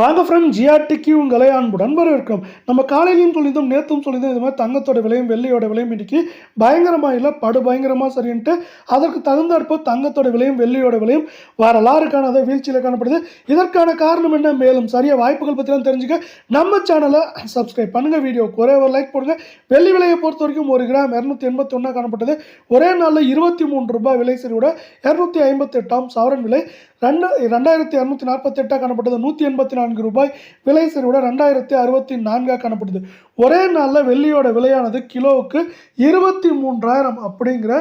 வாங்க ஃப்ரெண்ட் ஜிஆர்டிக்கு உங்களை அன்புடன் வரவேற்கும். நம்ம காலையிலையும் சொல்லியிருந்தோம் நேற்றும் சொல்லியிருந்தோம் இது மாதிரி தங்கத்தோட விலையும் வெள்ளியோட விலையும் இன்னைக்கு பயங்கரமாக இல்லை படு பயங்கரமாக சரின்ட்டு அதற்கு தகுந்தாற்போ தங்கத்தோட விலையும் வெள்ளியோட விலையும் வரலாறு காணாத வீழ்ச்சியில் காணப்படுது. இதற்கான காரணம் என்ன? மேலும் சரியாக வாய்ப்புகள் பற்றிலாம் தெரிஞ்சுக்க நம்ம சேனலை சப்ஸ்கிரைப் பண்ணுங்கள் வீடியோ ஒரே ஒரு லைக் போடுங்க. வெள்ளி விலையை பொறுத்த வரைக்கும் ஒரு கிராம் இரநூத்தி எண்பத்தி ஒன்றா காணப்பட்டது. ஒரே நாளில் இருபத்தி மூன்று ரூபாய் விலை சரியோட இரநூத்தி ஐம்பத்தி எட்டாம் சவரன் விலை ரெண்டு ரெண்டாயிரத்தி இரநூத்தி நாற்பத்தி எட்டாக காணப்பட்டது நூற்றி எண்பத்தி நான்கு ரூபாய். விலை சரிவோட ரெண்டாயிரத்தி அறுபத்தி நான்காக காணப்படுது ஒரே நாளில் வெள்ளியோட விலையானது கிலோவுக்கு இருபத்தி மூன்றாயிரம் அப்படிங்கிற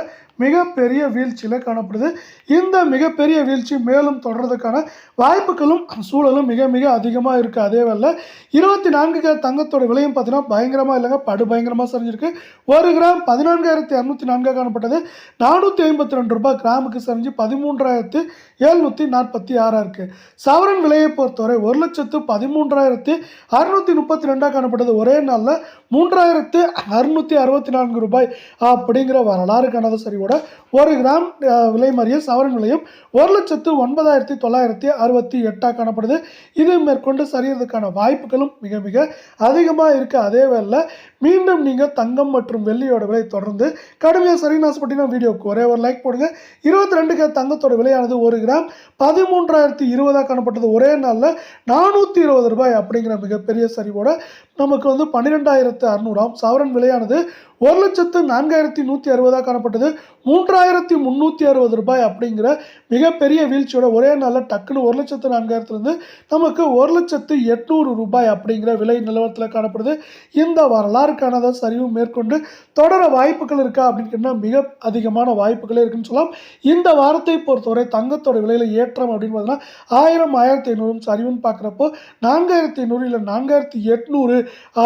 மிகப்பெரிய வீழ்ச்சியில் காணப்படுது. இந்த மிகப்பெரிய வீழ்ச்சி மேலும் தொடர்றதுக்கான வாய்ப்புகளும் சூழலும் மிக மிக அதிகமாக இருக்குது அதே வேலை இருபத்தி நான்கு கிராம் தங்கத்தோட விலையும் பார்த்தீங்கன்னா பயங்கரமாக இல்லைங்க. படு பயங்கரமாக சரிஞ்சிருக்கு. ஒரு கிராம் பதினான்காயிரத்தி இரநூத்தி நான்காக காணப்பட்டது. நானூற்றி ஐம்பத்தி ரெண்டு ரூபாய் கிராமுக்கு சரிஞ்சு பதிமூன்றாயிரத்து எழுநூற்றி நாற்பத்தி ஆறாக இருக்குது சவரன் விலையை பொறுத்தவரை ஒரு லட்சத்து பதிமூன்றாயிரத்து அறுநூற்றி முப்பத்தி ரெண்டாக காணப்பட்டது. ஒரே நாளில் மூன்றாயிரத்து அறுநூற்றி அறுபத்தி நான்கு ரூபாய் அப்படிங்கிற வரலாறு காணாத சரிவோட ஒரு கிராம் விலை மறிய சவரன் விலையும் ஒரு லட்சத்து ஒன்பதாயிரத்தி தொள்ளாயிரத்தி அறுபத்தி எட்டாக காணப்படுது. இது மேற்கொண்டு சரியறதுக்கான வாய்ப்புகளும் மிக மிக அதிகமாக இருக்குது அதே வேளை மீண்டும் நீங்கள் தங்கம் மற்றும் வெள்ளியோட விலை தொடர்ந்து கடுமையாக சரின்னு ஆசைப்பட்டீங்கன்னா வீடியோக்கு ஒரே ஒரு லைக் போடுங்க. இருபத்தி ரெண்டுக்கு தங்கத்தோட விலையானது ஒரு கிராம் பதிமூன்றாயிரத்தி இருபதாக காணப்பட்டது. ஒரே நாளில் நானூற்றி இருபது ரூபாய் அப்படிங்கிற மிகப்பெரிய சரிவோட நமக்கு வந்து பன்னிரெண்டாயிரத்து அறுநூறாம் சவரன் விலையானது ஒரு லட்சத்து நான்காயிரத்தி நூற்றி அறுபதாக காணப்பட்டது. மூன்றாயிரத்தி முந்நூற்றி அறுபது ரூபாய் அப்படிங்கிற மிகப்பெரிய வீழ்ச்சியோட ஒரே நாளில் டக்குன்னு ஒரு லட்சத்து நான்காயிரத்துலேருந்து நமக்கு ஒரு லட்சத்து எட்நூறு ரூபாய் அப்படிங்கிற விலை நிலவரத்தில் காணப்படுது. இந்த வரலாறு காணாத சரிவு மேற்கொண்டு தொடர வாய்ப்புகள் இருக்கா அப்படின்னு கேட்டால் மிக அதிகமான வாய்ப்புகளே இருக்குன்னு சொல்லலாம். இந்த வாரத்தை பொறுத்தவரை தங்கத்தோட விலையில் ஏற்றம் அப்படின்னு பார்த்தீங்கன்னா ஆயிரம் ஆயிரத்தி ஐநூறும் சரிவுன்னு பார்க்குறப்போ நான்காயிரத்தி ஐநூறு இல்லை நான்காயிரத்தி எட்நூறு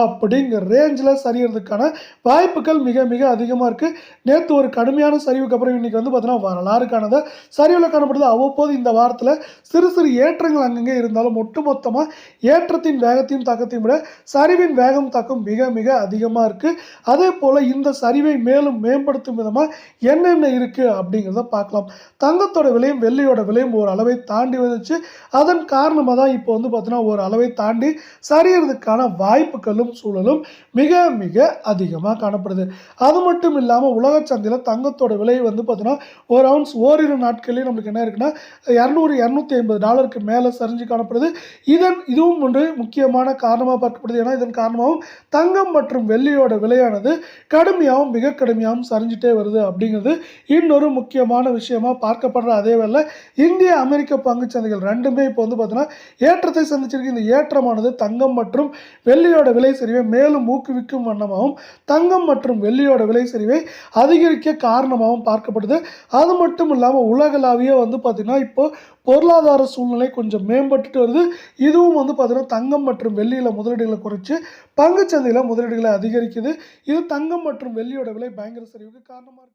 அப்படிங்கிற ரேஞ்சில் சரியறதுக்கான வாய்ப்புகள் மிக மிக அதிகமாக இருக்குது நேற்று ஒரு கடுமையான சரிவுக்கு அப்புறம் இன்றைக்கி வந்து பார்த்தீங்கன்னா வரலாறுக்கானது சரிவில் காணப்படுது. அவ்வப்போது இந்த வாரத்தில் சிறு சிறு ஏற்றங்கள் அங்கங்கே இருந்தாலும் ஒட்டுமொத்தமாக ஏற்றத்தின் வேகத்தையும் தாக்கத்தையும் விட சரிவின் வேகம் தாக்கம் மிக மிக அதிகமாக இருக்குது அதே போல் இந்த சரிவை மேலும் மேம்படுத்தும் விதமாக என்னென்ன இருக்குது அப்படிங்கிறத பார்க்கலாம். தங்கத்தோட விலையும் வெள்ளியோட விலையும் ஒரு அளவை தாண்டி வந்துச்சு. அதன் காரணமாக தான் இப்போ வந்து பார்த்தீங்கன்னா ஒரு அளவை தாண்டி சரியறதுக்கான வாய்ப்புகளும் சூழலும் மிக மிக அதிகமாக காணப்படுது. அது மட்டும் இல்லாமல் உலக சந்தையில் தங்கத்தோட விலை வந்து பார்த்தீங்கன்னா ஒரு அவுன்ஸ் ஓரிரு நாட்களே நம்மளுக்கு என்ன இருக்குன்னா இரநூறு இரநூத்தி ஐம்பது டாலருக்கு மேலே சரிஞ்சு காணப்படுது. இதன் இதுவும் ஒன்று முக்கியமான காரணமாக பார்க்கப்படுது. ஏன்னா இதன் காரணமாகவும் தங்கம் மற்றும் வெள்ளியோட விலையானது கடுமையாகவும் மிக கடுமையாகவும் சரிஞ்சிட்டே வருது அப்படிங்கிறது இன்னொரு முக்கியமான விஷயமா பார்க்கப்படுற அதே வேலை இந்திய அமெரிக்க பங்கு சந்தைகள் ரெண்டுமே இப்போ வந்து பார்த்தீங்கன்னா ஏற்றத்தை சந்திச்சிருக்கு. இந்த ஏற்றமானது தங்கம் மற்றும் வெள்ளியோட விலை சரிவை மேலும் ஊக்குவிக்கும் வண்ணமாகவும் தங்கம் மற்றும் வெள்ளியோட விலை சரிவை அதிகரிக்க காரணமாகவும் பார்க்கப்படுது. அது மட்டும் இல்லாமல் உலகளாவிய வந்து பார்த்திங்கன்னா இப்போ பொருளாதார சூழ்நிலை கொஞ்சம் மேம்பட்டுட்டு வருது. இதுவும் வந்து பார்த்திங்கன்னா தங்கம் மற்றும் வெள்ளியில் முதலீடுகளை குறைச்சி பங்குச்சந்தையில் முதலீடுகளை அதிகரிக்குது. இது தங்கம் மற்றும் வெள்ளியோட விலை பயங்கர சரிவுக்கு காரணமாக இருக்குது